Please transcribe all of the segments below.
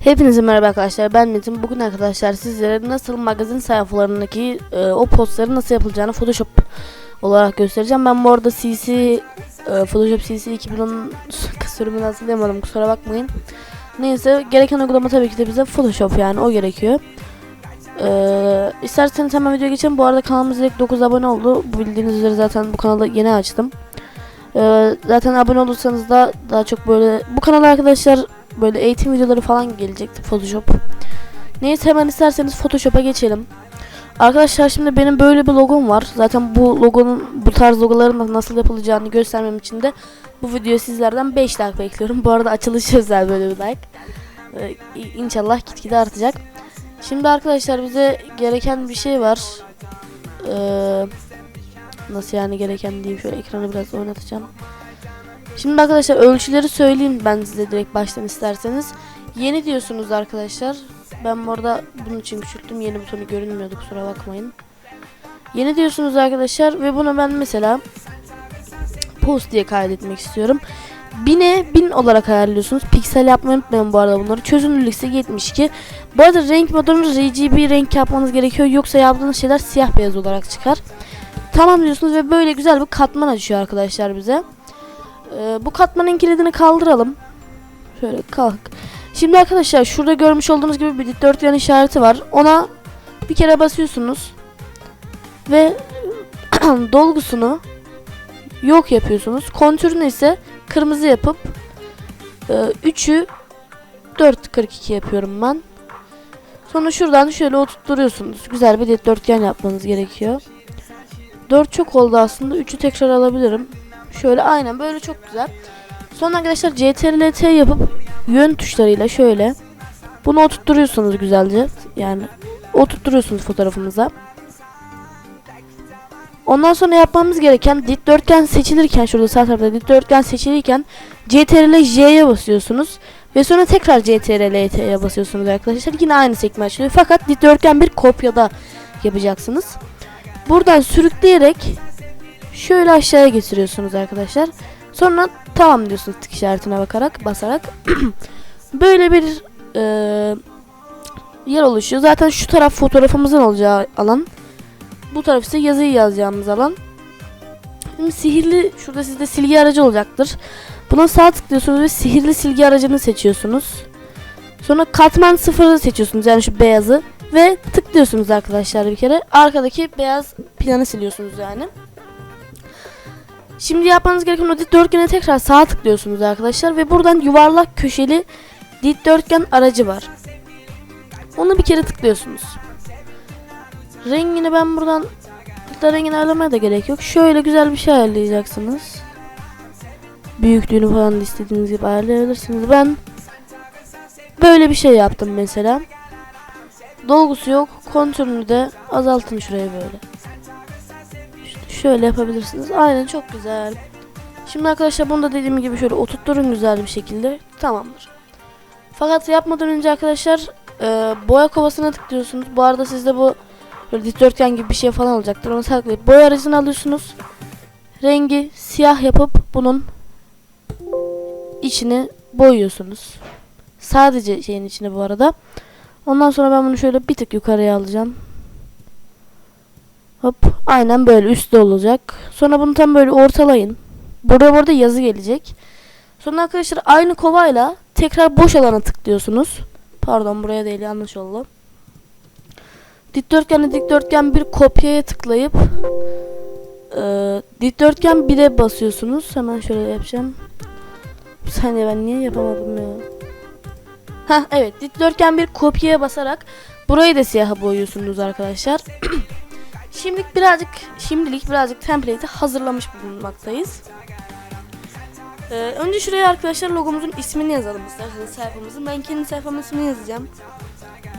Hepinize merhaba arkadaşlar ben Metin. Bugün arkadaşlar sizlere nasıl magazin sayfalarındaki e, o postları nasıl yapılacağını Photoshop olarak göstereceğim. Ben bu arada CC e, Photoshop CC 2010 sürümünü hatırlayamadım kusura bakmayın. Neyse gereken uygulama tabii ki de bize Photoshop yani o gerekiyor. Ee, isterseniz hemen videoya geçelim. Bu arada kanalımız ilk 9 abone oldu. Bu bildiğiniz üzere zaten bu kanalı yeni açtım. Ee, zaten abone olursanız da daha çok böyle bu kanala arkadaşlar böyle eğitim videoları falan gelecekti Photoshop. Neyse hemen isterseniz Photoshop'a geçelim. Arkadaşlar şimdi benim böyle bir logom var. Zaten bu logonun bu tarz logoların nasıl yapılacağını göstermem için de bu videoyu sizlerden 5 like bekliyorum. Bu arada açılış özel böyle bir like. Ee, inşallah gitgide artacak. Şimdi arkadaşlar bize gereken bir şey var. Ee, nasıl yani gereken diyeyim şöyle ekranı biraz oynatacağım. Şimdi arkadaşlar ölçüleri söyleyeyim ben size direkt baştan isterseniz. Yeni diyorsunuz arkadaşlar. Ben bu arada bunun için küçülttüm. Yeni butonu görünmüyordu kusura bakmayın. Yeni diyorsunuz arkadaşlar ve bunu ben mesela post diye kaydetmek istiyorum. 1000'e 1000 olarak ayarlıyorsunuz. Piksel yapmayı unutmayın bu arada bunları. Çözünürlük ise 72. Bu arada renk modunu RGB renk yapmanız gerekiyor. Yoksa yaptığınız şeyler siyah beyaz olarak çıkar. Tamam diyorsunuz ve böyle güzel bir katman açıyor arkadaşlar bize. Ee, bu katmanın kilidini kaldıralım. Şöyle kalk. Şimdi arkadaşlar şurada görmüş olduğunuz gibi bir dikdörtgen işareti var. Ona bir kere basıyorsunuz. Ve dolgusunu yok yapıyorsunuz. Kontürünü ise kırmızı yapıp 3'ü 4.42 yapıyorum ben. Sonra şuradan şöyle oturtturuyorsunuz. Güzel bir dikdörtgen yapmanız gerekiyor. 4 çok oldu aslında. 3'ü tekrar alabilirim. Şöyle aynen böyle çok güzel. Sonra arkadaşlar CTRL-T yapıp yön tuşlarıyla şöyle bunu oturtturuyorsunuz güzelce. Yani oturtturuyorsunuz fotoğrafınıza. Ondan sonra yapmamız gereken dikdörtgen seçilirken şurada sağ tarafta dikdörtgen seçilirken CTRL J'ye basıyorsunuz ve sonra tekrar CTRL T'ye basıyorsunuz arkadaşlar. Yine aynı sekme açılıyor fakat dikdörtgen bir kopyada yapacaksınız. Buradan sürükleyerek şöyle aşağıya getiriyorsunuz arkadaşlar. Sonra tamam diyorsunuz tık işaretine bakarak basarak. Böyle bir e, yer oluşuyor. Zaten şu taraf fotoğrafımızın olacağı alan. Bu taraf ise yazıyı yazacağımız alan. Şimdi sihirli şurada sizde silgi aracı olacaktır. Buna sağ tıklıyorsunuz ve sihirli silgi aracını seçiyorsunuz. Sonra katman sıfırı seçiyorsunuz yani şu beyazı ve tıklıyorsunuz arkadaşlar bir kere. Arkadaki beyaz planı siliyorsunuz yani. Şimdi yapmanız gereken o dikdörtgene tekrar sağa tıklıyorsunuz arkadaşlar ve buradan yuvarlak köşeli dikdörtgen aracı var. Onu bir kere tıklıyorsunuz. Rengini ben buradan hatta rengini ayarlamaya da gerek yok. Şöyle güzel bir şey ayarlayacaksınız. Büyüklüğünü falan da istediğiniz gibi ayarlayabilirsiniz. Ben böyle bir şey yaptım mesela. Dolgusu yok. Kontürünü de azaltın şuraya böyle. Şöyle yapabilirsiniz. Aynen çok güzel. Şimdi arkadaşlar bunu da dediğim gibi şöyle oturtturun güzel bir şekilde. Tamamdır. Fakat yapmadan önce arkadaşlar e, boya kovasına tıklıyorsunuz. Bu arada sizde bu böyle dikdörtgen gibi bir şey falan olacaktır. Onu saklayıp boya aracını alıyorsunuz. Rengi siyah yapıp bunun içini boyuyorsunuz. Sadece şeyin içine bu arada. Ondan sonra ben bunu şöyle bir tık yukarıya alacağım. Aynen böyle üstte olacak. Sonra bunu tam böyle ortalayın. Burada burada yazı gelecek. Sonra arkadaşlar aynı kovayla tekrar boş alana tıklıyorsunuz. Pardon buraya değil yanlış oldu. Dikdörtgenle dikdörtgen bir kopyaya tıklayıp e, dikdörtgen 1'e basıyorsunuz. Hemen şöyle yapacağım. Bir saniye ben niye yapamadım ya. Heh evet dikdörtgen bir kopyaya basarak burayı da siyaha boyuyorsunuz arkadaşlar. Şimdilik birazcık şimdilik birazcık template'i hazırlamış bulunmaktayız. Ee, önce şuraya arkadaşlar logomuzun ismini yazalım isterseniz sayfamızın. Ben kendi sayfamın ismini yazacağım.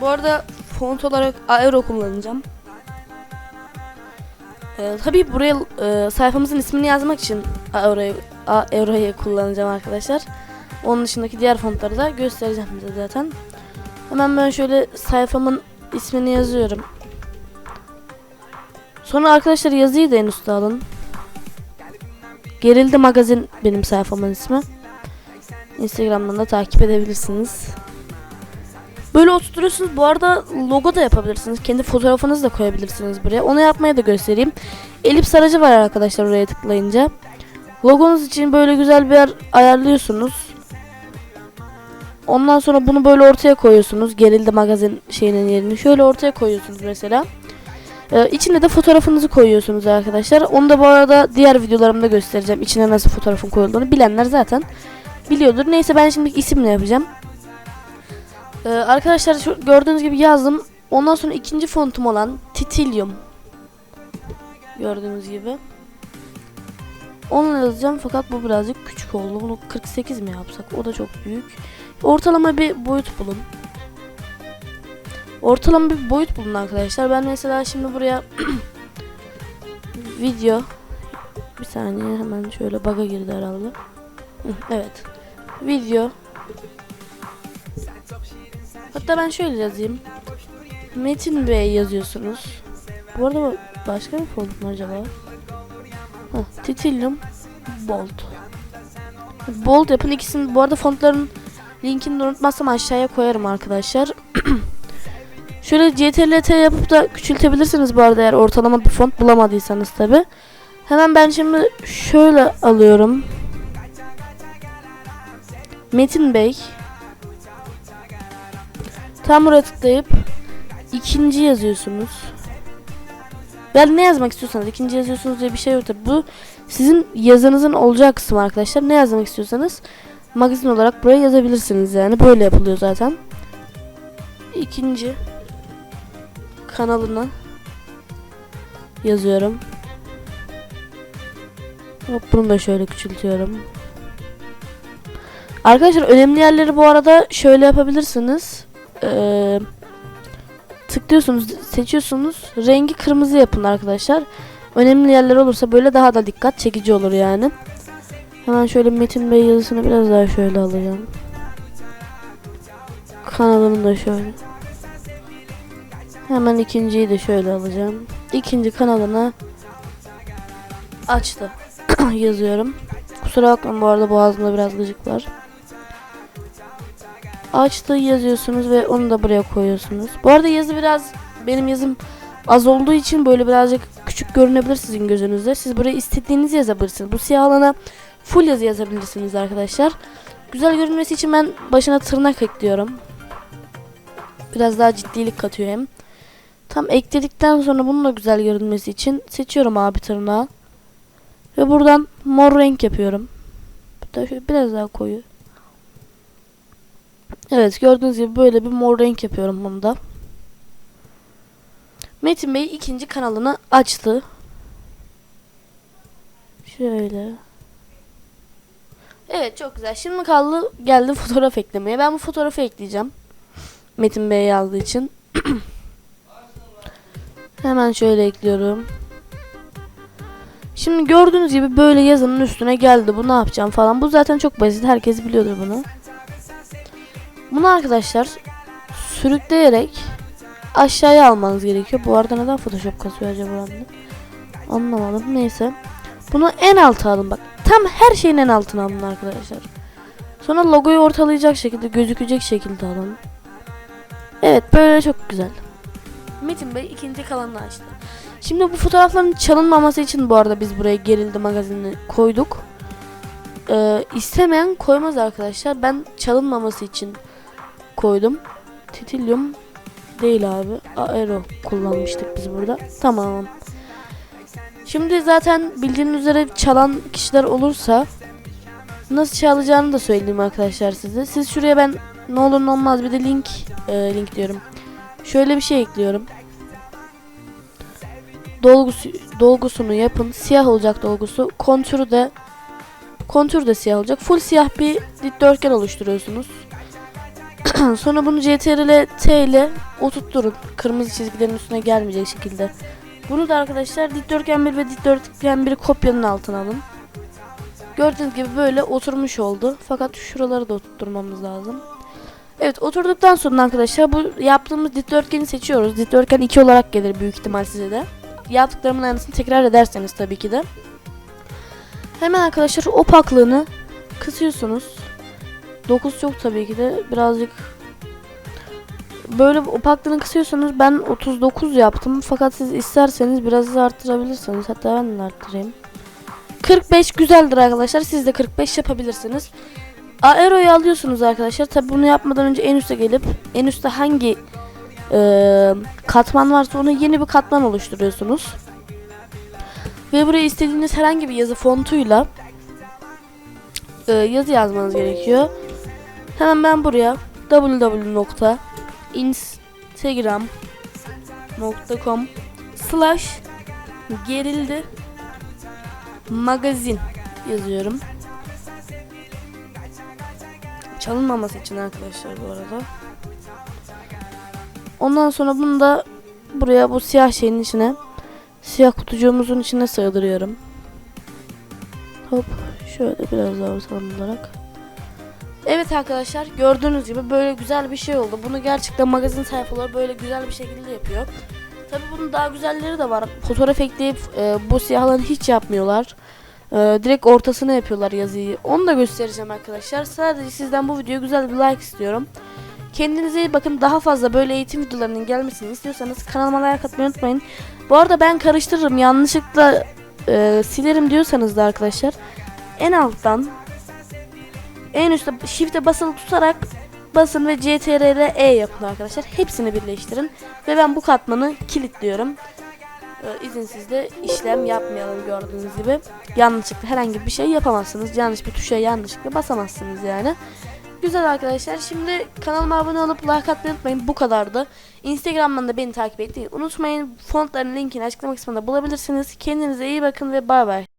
Bu arada font olarak Aero kullanacağım. Ee, tabii buraya e, sayfamızın ismini yazmak için Aero'yu Aero'yu kullanacağım arkadaşlar. Onun dışındaki diğer fontları da göstereceğim size zaten. Hemen ben şöyle sayfamın ismini yazıyorum. Sonra arkadaşlar yazıyı da en üstte alın. Gerildi magazin benim sayfamın ismi. Instagram'dan da takip edebilirsiniz. Böyle oturtuyorsunuz. Bu arada logo da yapabilirsiniz. Kendi fotoğrafınızı da koyabilirsiniz buraya. Onu yapmaya da göstereyim. Elips aracı var arkadaşlar oraya tıklayınca. Logonuz için böyle güzel bir yer ayarlıyorsunuz. Ondan sonra bunu böyle ortaya koyuyorsunuz. Gerildi magazin şeyinin yerini. Şöyle ortaya koyuyorsunuz mesela. Ee, içine de fotoğrafınızı koyuyorsunuz arkadaşlar. Onu da bu arada diğer videolarımda göstereceğim. İçine nasıl fotoğrafın koyulduğunu bilenler zaten biliyordur. Neyse ben şimdi isimle yapacağım. Ee, arkadaşlar şu gördüğünüz gibi yazdım. Ondan sonra ikinci fontum olan Titilium. Gördüğünüz gibi. Onu yazacağım fakat bu birazcık küçük oldu. Bunu 48 mi yapsak? O da çok büyük. Ortalama bir boyut bulun. Ortalama bir boyut bulun arkadaşlar. Ben mesela şimdi buraya video bir saniye hemen şöyle bug'a girdi herhalde. Evet. Video Hatta ben şöyle yazayım. Metin Bey yazıyorsunuz. Bu arada başka bir font mu acaba? Heh, Titilium Bold. Bold yapın ikisini. Bu arada fontların linkini unutmazsam aşağıya koyarım arkadaşlar. Şöyle CTRL-T yapıp da küçültebilirsiniz bu arada eğer ortalama bir font bulamadıysanız tabi. Hemen ben şimdi şöyle alıyorum. Metin Bey. Tam buraya tıklayıp ikinci yazıyorsunuz. Yani ne yazmak istiyorsanız ikinci yazıyorsunuz diye bir şey yok tabi. Bu sizin yazınızın olacağı kısım arkadaşlar. Ne yazmak istiyorsanız magazin olarak buraya yazabilirsiniz yani. Böyle yapılıyor zaten. İkinci kanalına yazıyorum. Hop bunu da şöyle küçültüyorum. Arkadaşlar önemli yerleri bu arada şöyle yapabilirsiniz. Ee, tıklıyorsunuz, seçiyorsunuz. Rengi kırmızı yapın arkadaşlar. Önemli yerler olursa böyle daha da dikkat çekici olur yani. Hemen şöyle Metin Bey yazısını biraz daha şöyle alacağım. Kanalını da şöyle. Hemen ikinciyi de şöyle alacağım. İkinci kanalını açtı. Yazıyorum. Kusura bakmayın bu arada boğazımda biraz gıcık var. Açtı yazıyorsunuz ve onu da buraya koyuyorsunuz. Bu arada yazı biraz benim yazım az olduğu için böyle birazcık küçük görünebilir sizin gözünüzde. Siz buraya istediğinizi yazabilirsiniz. Bu siyah alana full yazı yazabilirsiniz arkadaşlar. Güzel görünmesi için ben başına tırnak ekliyorum. Biraz daha ciddilik katıyor hem. Tam ekledikten sonra bunun da güzel görünmesi için seçiyorum abi tırnağı. Ve buradan mor renk yapıyorum. Biraz daha koyu. Evet gördüğünüz gibi böyle bir mor renk yapıyorum bunda. Metin Bey ikinci kanalını açtı. Şöyle. Evet çok güzel. Şimdi kaldı geldi fotoğraf eklemeye. Ben bu fotoğrafı ekleyeceğim. Metin Bey yazdığı için. Hemen şöyle ekliyorum. Şimdi gördüğünüz gibi böyle yazının üstüne geldi. Bu ne yapacağım falan. Bu zaten çok basit. Herkes biliyordur bunu. Bunu arkadaşlar sürükleyerek aşağıya almanız gerekiyor. Bu arada neden Photoshop kasıyor acaba? Anlamadım. Neyse. Bunu en alta alın bak. Tam her şeyin en altına alın arkadaşlar. Sonra logoyu ortalayacak şekilde gözükecek şekilde alın. Evet böyle çok güzel. Metin Bey ikinci kalanını açtı. Şimdi bu fotoğrafların çalınmaması için bu arada biz buraya gerildi magazinini koyduk. Ee, istemeyen koymaz arkadaşlar. Ben çalınmaması için koydum. Titilium değil abi. Aero kullanmıştık biz burada. Tamam. Şimdi zaten bildiğiniz üzere çalan kişiler olursa nasıl çalacağını da söyleyeyim arkadaşlar size. Siz şuraya ben ne olur ne olmaz bir de link e, link diyorum. Şöyle bir şey ekliyorum. Dolgusu, dolgusunu yapın. Siyah olacak dolgusu. Kontürü de kontür de siyah olacak. Full siyah bir dikdörtgen oluşturuyorsunuz. Sonra bunu CTRL T ile oturtturun. Kırmızı çizgilerin üstüne gelmeyecek şekilde. Bunu da arkadaşlar dikdörtgen 1 ve dikdörtgen 1 kopyanın altına alın. Gördüğünüz gibi böyle oturmuş oldu. Fakat şuraları da oturtmamız lazım. Evet oturduktan sonra arkadaşlar bu yaptığımız dikdörtgeni seçiyoruz. Dikdörtgen 2 olarak gelir büyük ihtimal size de. Yaptıklarımın aynısını tekrar ederseniz tabii ki de. Hemen arkadaşlar opaklığını kısıyorsunuz. 9 çok tabii ki de birazcık böyle opaklığını kısıyorsanız ben 39 yaptım. Fakat siz isterseniz biraz da arttırabilirsiniz. Hatta ben de arttırayım. 45 güzeldir arkadaşlar. Siz de 45 yapabilirsiniz. Aero'yu alıyorsunuz arkadaşlar. Tabi bunu yapmadan önce en üste gelip en üstte hangi e, katman varsa ona yeni bir katman oluşturuyorsunuz. Ve buraya istediğiniz herhangi bir yazı fontuyla e, yazı yazmanız gerekiyor. Hemen ben buraya www.instagram.com slash gerildi magazin yazıyorum. Çalınmaması için arkadaşlar bu arada. Ondan sonra bunu da buraya bu siyah şeyin içine siyah kutucuğumuzun içine sığdırıyorum. Hop şöyle biraz daha ortalama olarak. Evet arkadaşlar gördüğünüz gibi böyle güzel bir şey oldu. Bunu gerçekten magazin sayfaları böyle güzel bir şekilde yapıyor. Tabi bunun daha güzelleri de var. Fotoğraf ekleyip e, bu siyahları hiç yapmıyorlar. E, direkt ortasına yapıyorlar yazıyı. Onu da göstereceğim arkadaşlar. Sadece sizden bu videoya güzel bir like istiyorum. Kendinize iyi bakın. Daha fazla böyle eğitim videolarının gelmesini istiyorsanız kanalıma like atmayı unutmayın. Bu arada ben karıştırırım. Yanlışlıkla e, silerim diyorsanız da arkadaşlar en alttan en üstte shift'e basılı tutarak basın ve CTRL E yapın arkadaşlar. Hepsini birleştirin ve ben bu katmanı kilitliyorum. Ee, izinsiz de işlem yapmayalım gördüğünüz gibi. Yanlışlıkla herhangi bir şey yapamazsınız. Yanlış bir tuşa yanlışlıkla basamazsınız yani. Güzel arkadaşlar. Şimdi kanalıma abone olup like atmayı unutmayın. Bu kadardı. Instagram'dan da beni takip etmeyi unutmayın. Fontların linkini açıklama kısmında bulabilirsiniz. Kendinize iyi bakın ve bay bay.